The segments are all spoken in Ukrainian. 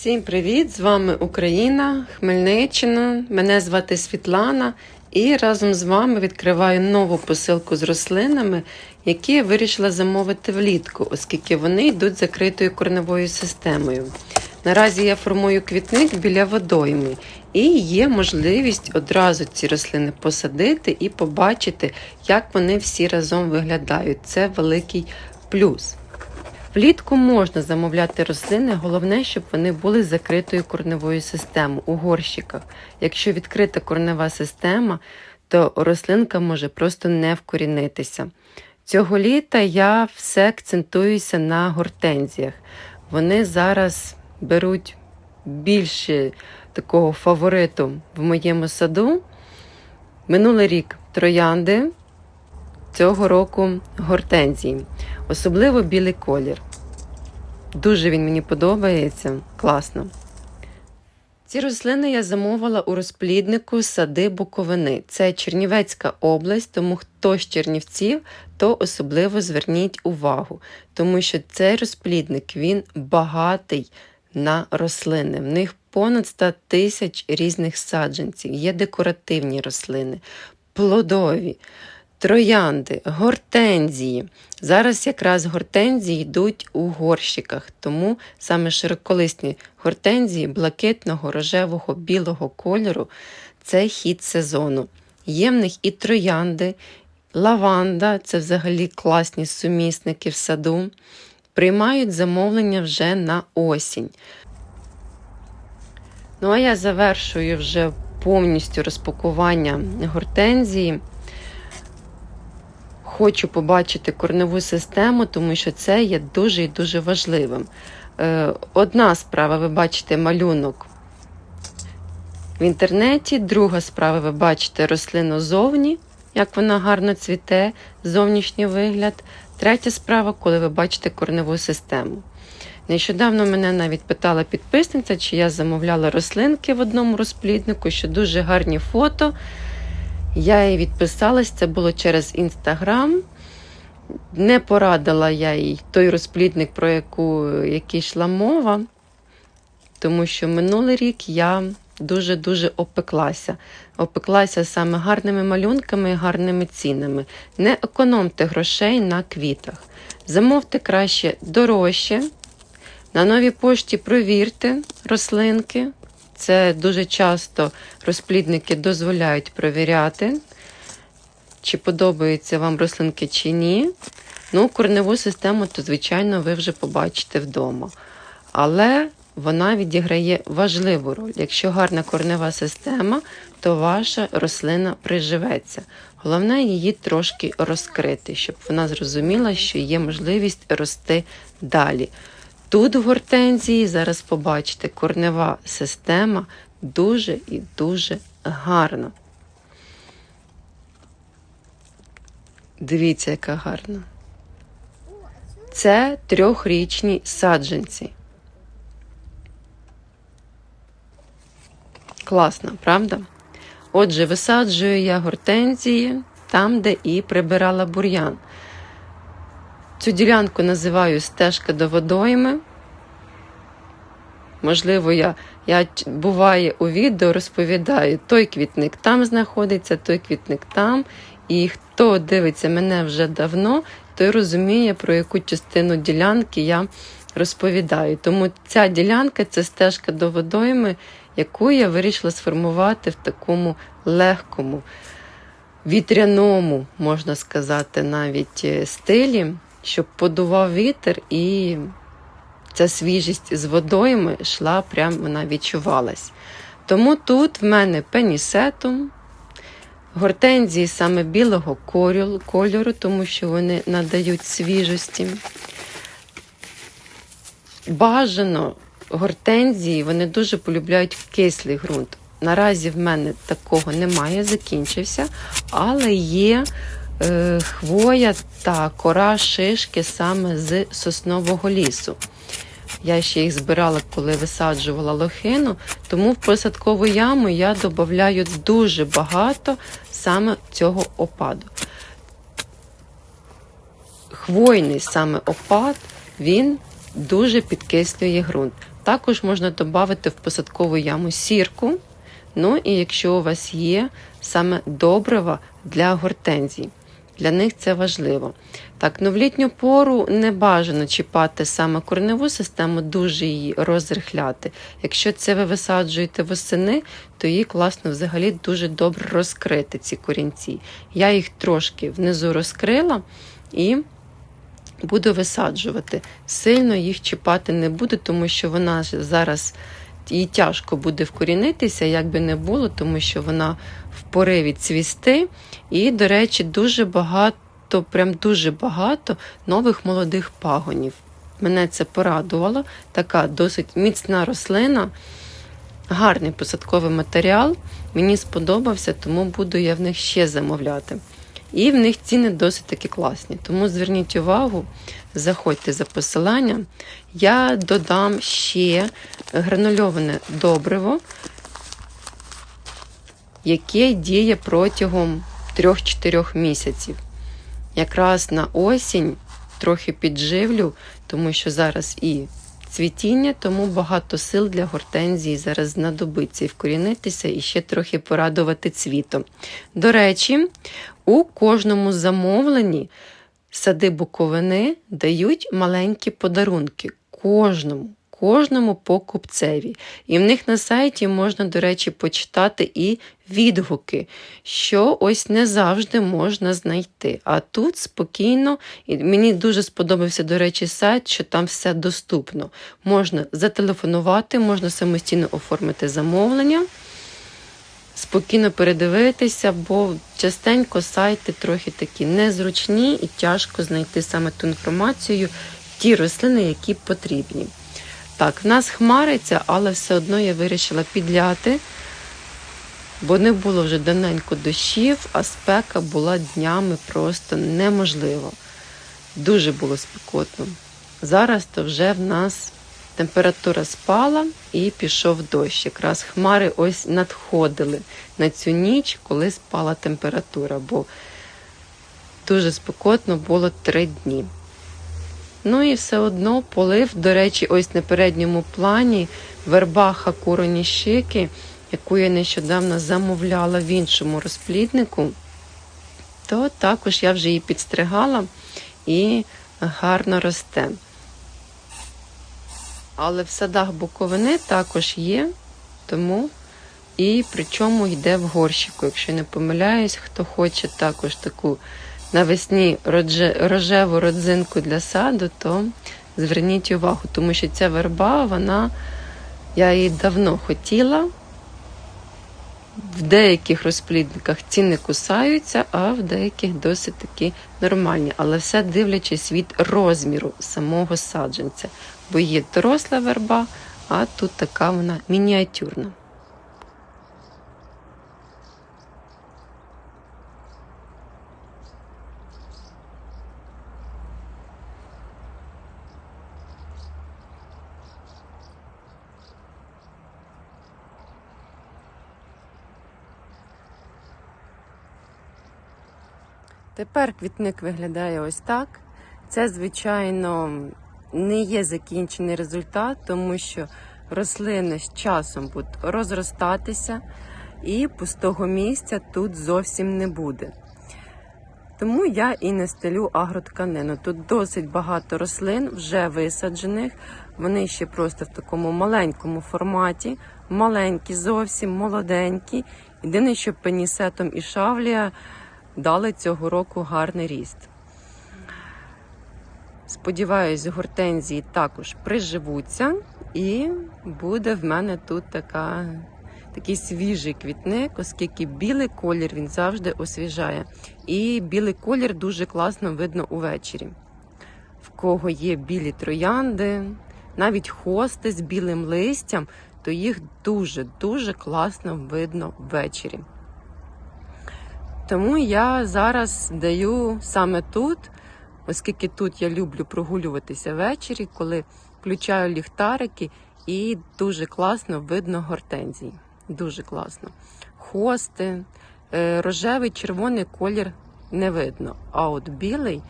Всім привіт! З вами Україна, Хмельниччина. Мене звати Світлана, і разом з вами відкриваю нову посилку з рослинами, які я вирішила замовити влітку, оскільки вони йдуть закритою корневою системою. Наразі я формую квітник біля водойми, і є можливість одразу ці рослини посадити і побачити, як вони всі разом виглядають. Це великий плюс. Влітку можна замовляти рослини, головне, щоб вони були закритою корневою системою у горщиках. Якщо відкрита корнева система, то рослинка може просто не вкорінитися. Цього літа я все акцентуюся на гортензіях. Вони зараз беруть більше такого фавориту в моєму саду. Минулий рік троянди, цього року гортензії, особливо білий колір. Дуже він мені подобається, класно. Ці рослини я замовила у розпліднику сади Буковини. Це Чернівецька область, тому хто з Чернівців, то особливо зверніть увагу, тому що цей розплідник він багатий на рослини. В них понад 100 тисяч різних саджанців, є декоративні рослини, плодові троянди, гортензії. Зараз якраз гортензії йдуть у горщиках, тому саме широколисні гортензії блакитного, рожевого, білого кольору це хід сезону. Є в них і троянди, лаванда це взагалі класні сумісники в саду. Приймають замовлення вже на осінь. Ну, а я завершую вже повністю розпакування гортензії. Хочу побачити корневу систему, тому що це є дуже і дуже важливим. Е, одна справа, ви бачите малюнок в інтернеті, друга справа, ви бачите рослину зовні, як вона гарно цвіте, зовнішній вигляд. Третя справа, коли ви бачите корневу систему. Нещодавно мене навіть питала підписниця, чи я замовляла рослинки в одному розпліднику, що дуже гарні фото. Я їй відписалась, це було через інстаграм. Не порадила я їй той розплідник, про яку, який йшла мова, тому що минулий рік я дуже-дуже опеклася. Опеклася саме гарними малюнками і гарними цінами. Не економте грошей на квітах. Замовте краще дорожче. На новій пошті провірте рослинки. Це дуже часто розплідники дозволяють провіряти, чи подобаються вам рослинки чи ні. Ну, корневу систему, то, звичайно, ви вже побачите вдома. Але вона відіграє важливу роль. Якщо гарна корнева система, то ваша рослина приживеться. Головне її трошки розкрити, щоб вона зрозуміла, що є можливість рости далі. Тут в гортензії, зараз побачите, корнева система дуже і дуже гарна. Дивіться, яка гарна. Це трьохрічні саджанці. Класно, правда? Отже, висаджую я гортензії там, де і прибирала бур'ян. Цю ділянку називаю стежка до водойми. Можливо, я я буває у відео розповідаю, той квітник там знаходиться, той квітник там. І хто дивиться мене вже давно, той розуміє, про яку частину ділянки я розповідаю. Тому ця ділянка це стежка до водойми, яку я вирішила сформувати в такому легкому, вітряному, можна сказати, навіть е, стилі щоб подував вітер, і ця свіжість з водойми йшла, прям вона відчувалась. Тому тут в мене пенісетум, гортензії саме білого кольору, тому що вони надають свіжості. Бажано гортензії вони дуже полюбляють кислий ґрунт. Наразі в мене такого немає, закінчився, але є хвоя та кора шишки саме з соснового лісу. Я ще їх збирала, коли висаджувала лохину, тому в посадкову яму я додаю дуже багато саме цього опаду. Хвойний саме опад, він дуже підкислює ґрунт. Також можна додати в посадкову яму сірку. Ну і якщо у вас є саме добрива для гортензій. Для них це важливо. Так, ну в літню пору не бажано чіпати саме корневу систему, дуже її розрихляти. Якщо це ви висаджуєте восени, то її класно взагалі дуже добре розкрити, ці корінці. Я їх трошки внизу розкрила і буду висаджувати. Сильно їх чіпати не буду, тому що вона зараз їй тяжко буде вкорінитися, як би не було, тому що вона в пориві цвісти. І, до речі, дуже багато, прям дуже багато нових молодих пагонів. Мене це порадувало. Така досить міцна рослина, гарний посадковий матеріал. Мені сподобався, тому буду я в них ще замовляти. І в них ціни досить таки класні. Тому зверніть увагу, заходьте за посиланням. Я додам ще гранульоване добриво, яке діє протягом 3-4 місяців. Якраз на осінь трохи підживлю, тому що зараз і цвітіння, тому багато сил для гортензії зараз знадобиться і вкорінитися і ще трохи порадувати цвітом. До речі, у кожному замовленні сади Буковини дають маленькі подарунки. Кожному. Кожному покупцеві. І в них на сайті можна, до речі, почитати і відгуки, що ось не завжди можна знайти. А тут спокійно, і мені дуже сподобався, до речі, сайт, що там все доступно. Можна зателефонувати, можна самостійно оформити замовлення, спокійно передивитися, бо частенько сайти трохи такі незручні і тяжко знайти саме ту інформацію, ті рослини, які потрібні. Так, в нас хмариться, але все одно я вирішила підляти, бо не було вже давненько дощів, а спека була днями просто неможливо. Дуже було спекотно. Зараз то вже в нас температура спала і пішов дощ. Якраз хмари ось надходили на цю ніч, коли спала температура, бо дуже спекотно було три дні. Ну і все одно полив, до речі, ось на передньому плані верба хакуроні шики, яку я нещодавно замовляла в іншому розпліднику, то також я вже її підстригала і гарно росте. Але в садах Буковини також є, тому і причому йде в горщику. Якщо не помиляюсь, хто хоче також таку навесні рожеву родзинку для саду, то зверніть увагу, тому що ця верба, вона, я її давно хотіла. В деяких розплідниках ціни кусаються, а в деяких досить таки нормальні. Але все дивлячись від розміру самого саджанця. Бо є доросла верба, а тут така вона мініатюрна. Тепер квітник виглядає ось так. Це, звичайно, не є закінчений результат, тому що рослини з часом будуть розростатися, і пустого місця тут зовсім не буде. Тому я і не стелю агротканину. Тут досить багато рослин вже висаджених. Вони ще просто в такому маленькому форматі, маленькі, зовсім молоденькі. Єдине, що пенісетом і шавлія дали цього року гарний ріст. Сподіваюсь, гортензії також приживуться, і буде в мене тут така, такий свіжий квітник, оскільки білий колір він завжди освіжає. І білий колір дуже класно видно увечері. В кого є білі троянди, навіть хости з білим листям, то їх дуже-дуже класно видно ввечері. Тому я зараз даю саме тут, оскільки тут я люблю прогулюватися ввечері, коли включаю ліхтарики, і дуже класно видно гортензії. Дуже класно. Хости, е, рожевий, червоний колір не видно. А от білий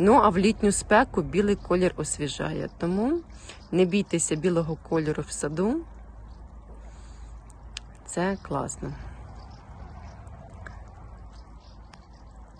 Ну, а в літню спеку білий колір освіжає. Тому не бійтеся білого кольору в саду. Це класно.